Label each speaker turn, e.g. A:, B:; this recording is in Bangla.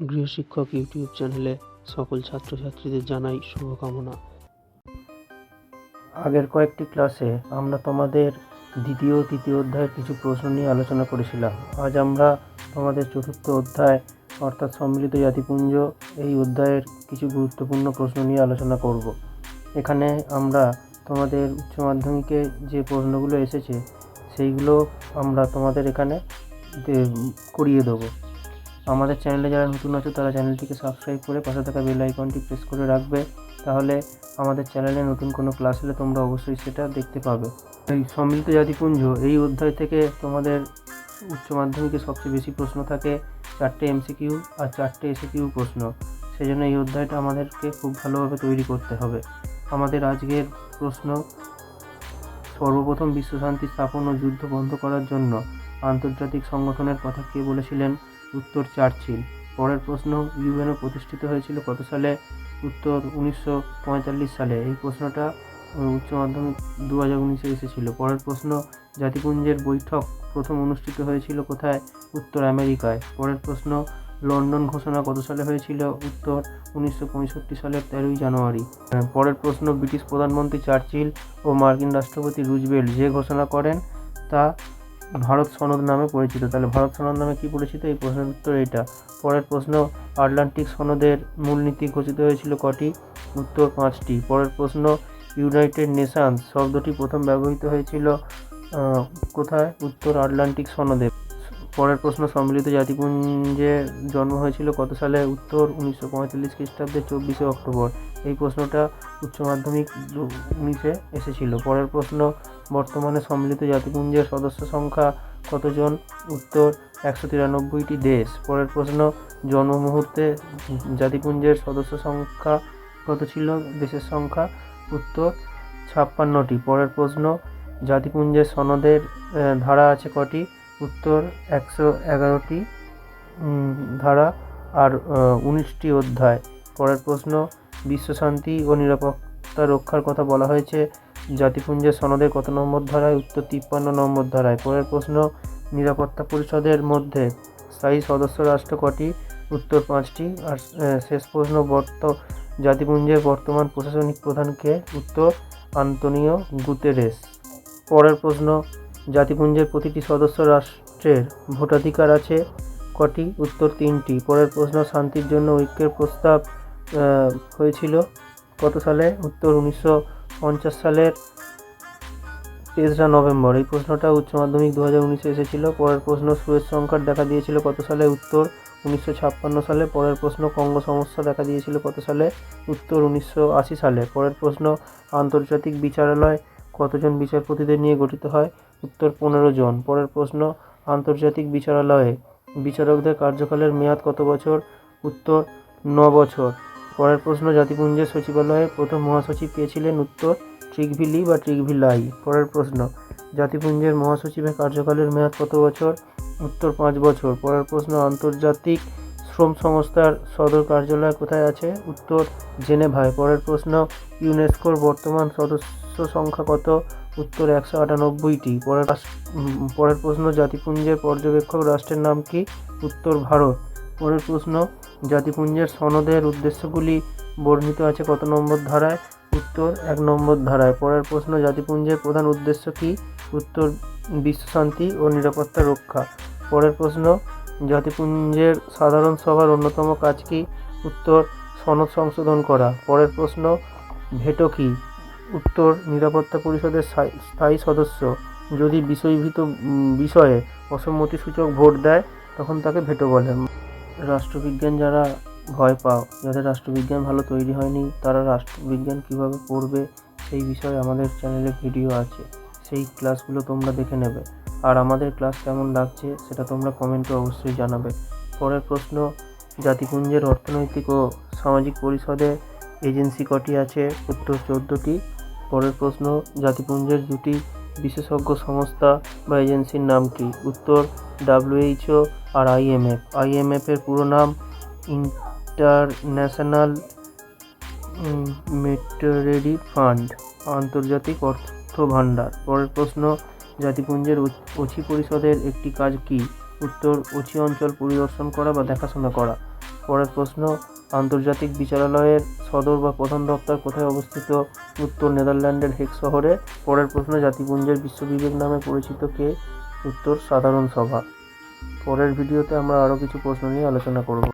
A: গৃহশিক্ষক ইউটিউব চ্যানেলে সকল ছাত্রছাত্রীদের জানাই শুভকামনা।
B: আগের কয়েকটি ক্লাসে আমরা তোমাদের দ্বিতীয় তৃতীয় অধ্যায়ের কিছু প্রশ্ন নিয়ে আলোচনা করেছিলাম। আজ আমরা তোমাদের চতুর্থ অধ্যায়, অর্থাৎ সম্মিলিত জাতিপুঞ্জ, এই অধ্যায়ের কিছু গুরুত্বপূর্ণ প্রশ্ন নিয়ে আলোচনা করব। এখানে আমরা তোমাদের উচ্চ মাধ্যমিকে যে প্রশ্নগুলো এসেছে, সেইগুলো আমরা তোমাদের এখানে করিয়ে দেবো। আমাদের চ্যানেলে যারা নতুন আছো, তারা চ্যানেলটিকে সাবস্ক্রাইব করে পাশে থাকা বেল আইকনটি প্রেস করে রাখবে। তাহলে আমাদের চ্যানেলে নতুন কোনো ক্লাস হলে তোমরা অবশ্যই সেটা দেখতে পাবে। সম্মিলিত জাতিপুঞ্জ, এই অধ্যায় থেকে তোমাদের উচ্চ মাধ্যমিকে সবচেয়ে বেশি প্রশ্ন থাকে, চারটে এমসিকিউ আর চারটে এসিকিউ প্রশ্ন। সেই জন্য এই অধ্যায়টা আমাদেরকে খুব ভালোভাবে তৈরি করতে হবে। আমাদের আজকের প্রশ্ন, সর্বপ্রথম বিশ্বশান্তি স্থাপন ও যুদ্ধ বন্ধ করার জন্য আন্তর্জাতিক সংগঠনের কথা কে বলেছিলেন? উত্তর চার্চিল। পরের প্রশ্ন, ইউএনও প্রতিষ্ঠিত হয়েছিল কত সালে? উত্তর, উনিশশো পঁয়তাল্লিশ সালে। এই প্রশ্নটা উচ্চ মাধ্যমিক দু হাজার উনিশে এসেছিল। পরের প্রশ্ন, জাতিপুঞ্জের বৈঠক প্রথম অনুষ্ঠিত হয়েছিল কোথায়? উত্তর আমেরিকায়। পরের প্রশ্ন, লন্ডন ঘোষণা কত সালে হয়েছিল? উত্তর, উনিশশো পঁয়ষট্টি সালের তেরোই জানুয়ারি। পরের প্রশ্ন, ব্রিটিশ প্রধানমন্ত্রী চার্চিল ও মার্কিন রাষ্ট্রপতি রুজবেল্ট যে ঘোষণা করেন তা ভারত সনদ নামে পরিচিত। তাহলে ভারত সনদ নামে কি পরিচিত? এই প্রশ্নের উত্তর এইটা। পরের প্রশ্ন, আটলান্টিক সনদের মূলনীতি ঘোষিত হয়েছিল কটি? উত্তর পাঁচটি। পরের প্রশ্ন, ইউনাইটেড নেশনস শব্দটি প্রথম ব্যবহৃত হয়েছিল কোথায়? উত্তর আটলান্টিক সনদে। পরের প্রশ্ন, সম্মিলিত জাতিপুঞ্জে জন্ম হয়েছিল কত সালে? উত্তর উনিশশো পঁয়তাল্লিশ খ্রিস্টাব্দে চব্বিশে অক্টোবর। এই প্রশ্নটা উচ্চ মাধ্যমিক উনিশে এসেছিল। পরের প্রশ্ন, বর্তমানে সম্মিলিত জাতিপুঞ্জের সদস্য সংখ্যা কতজন? উত্তর, একশো তিরানব্বইটি দেশ। পরের প্রশ্ন জন্ম মুহূর্তে জাতিপুঞ্জের সদস্য সংখ্যা কত ছিল? দেশের সংখ্যা, উত্তর, ছাপ্পান্নটি। পরের প্রশ্ন, জাতিপুঞ্জের সনদের ধারা আছে কটি? উত্তর, একশো এগারোটি ধারা আর উনিশটি অধ্যায়। পরের প্রশ্ন বিশ্বশান্তি ও নিরাপত্তা রক্ষার কথা বলা হয়েছে। জাতিপুঞ্জের সনদের কত নম্বর ধারায়? উত্তর তিপ্পান্ন নম্বর ধারায়। পরের প্রশ্ন, নিরাপত্তা পরিষদের মধ্যে স্থায়ী সদস্য রাষ্ট্র কটি? উত্তর পাঁচটি। আর শেষ প্রশ্ন, বর্ত, জাতিপুঞ্জের বর্তমান প্রশাসনিক প্রধানকে উত্তর, আন্তনিও গুতেরেস। পরের প্রশ্ন, জাতিপুঞ্জের প্রতিটি সদস্য রাষ্ট্রের ভোটাধিকার আছে কটি? উত্তর তিনটি। পরের প্রশ্ন, শান্তির জন্য ঐক্যের প্রস্তাব হয়েছিল কত সালে? উত্তর উনিশশো পঞ্চাশ সালের তেসরা নভেম্বর। এই প্রশ্নটা উচ্চ মাধ্যমিক দু হাজার উনিশে এসেছিল। পরের প্রশ্ন সুয়েজ সংকট দেখা দিয়েছিল কত সালে? উত্তর উনিশশো ছাপ্পান্ন সালে। পরের প্রশ্ন, কঙ্গো সমস্যা দেখা দিয়েছিল কত সালে? উত্তর উনিশশো আশি সালে। পরের প্রশ্ন, আন্তর্জাতিক বিচারালয় কতজন বিচারপতিদের নিয়ে গঠিত হয়? উত্তর পনেরো জন। পরের প্রশ্ন, আন্তর্জাতিক বিচারালয়ে বিচারকদের কার্যকালের মেয়াদ কত বছর? উত্তর ন বছর। পরের প্রশ্ন, জাতিপুঞ্জের সচিবালয়ে প্রথম মহাসচিব কে ছিলেন? উত্তর ট্রিকভিলি বা ট্রিকভিলাই পরের প্রশ্ন, জাতিপুঞ্জের মহাসচিবের কার্যকালের মেয়াদ কত বছর? উত্তর, পাঁচ বছর। পরের প্রশ্ন, আন্তর্জাতিক শ্রম সংস্থার সদর কার্যালয় কোথায় আছে? উত্তর, জেনেভায়। পরের প্রশ্ন, ইউনেস্কোর বর্তমান সদস্য সংখ্যা কত? উত্তর, একশো আটানব্বইটি। পরের পরের প্রশ্ন, জাতিপুঞ্জের পর্যবেক্ষক রাষ্ট্রের নাম কি? উত্তর, ভারত। পরের প্রশ্ন জাতিপুঞ্জের সনদের উদ্দেশ্যগুলি বর্ণিত আছে কত নম্বর ধারায়? উত্তর, এক নম্বর ধারায়। পরের প্রশ্ন, জাতিপুঞ্জের প্রধান উদ্দেশ্য কি? উত্তর বিশ্বশান্তি ও নিরাপত্তা রক্ষা। পরের প্রশ্ন, জাতিপুঞ্জের সাধারণ সভার অন্যতম কাজ কি? উত্তর, সনদ সংশোধন করা। পরের প্রশ্ন, ভেটো কি? উত্তর, নিরাপত্তা পরিষদের স্থায়ী- সদস্য। যদি বিষয়ভীত বিষয়ে অসম্মতিসূচক ভোট দেয়, তখন তাকে ভেটো বলে। রাষ্ট্রবিজ্ঞান যারা ভয় পাও, যাদের রাষ্ট্রবিজ্ঞান ভালো তৈরি হয়নি, তারা রাষ্ট্রবিজ্ঞান কীভাবে পড়বে সেই বিষয়ে আমাদের চ্যানেলে ভিডিও আছে। সেই ক্লাসগুলো তোমরা দেখে নেবে। আর আমাদের ক্লাস কেমন লাগছে সেটা তোমরা কমেন্টে অবশ্যই জানাবে। পরের প্রশ্ন জাতিপুঞ্জের অর্থনৈতিক ও সামাজিক পরিষদে এজেন্সি কটি আছে? উত্তর চোদ্দোটি। পরের প্রশ্ন জাতিপুঞ্জের দুটি বিশেষজ্ঞ সংস্থা বা এজেন্সির নাম কি? উত্তর, ডাব্লিউএইচও আর আইএমএফ। আইএমএফ এর পুরো নাম ইন্টারন্যাশনাল মেটেরিয়ারি ফান্ড, আন্তর্জাতিক অর্থ ভাণ্ডার পরের প্রশ্ন, জাতিপুঞ্জের অ- পরিষদের একটি কাজ কি? উত্তর অছি অঞ্চল পরিদর্শন করা বা দেখাশোনা করা। পরের প্রশ্ন আন্তর্জাতিক বিচারালয়ের সদর বা প্রধান দপ্তর কোথায় অবস্থিত? উত্তর নেদারল্যান্ডের হেক শহরে। পরের প্রশ্ন, জাতিপুঞ্জের বিশ্ববিবেক নামে পরিচিত কে? উত্তর, সাধারণ সভা। পরের ভিডিওতে আমরা আরও কিছু প্রশ্ন নিয়ে আলোচনা করব।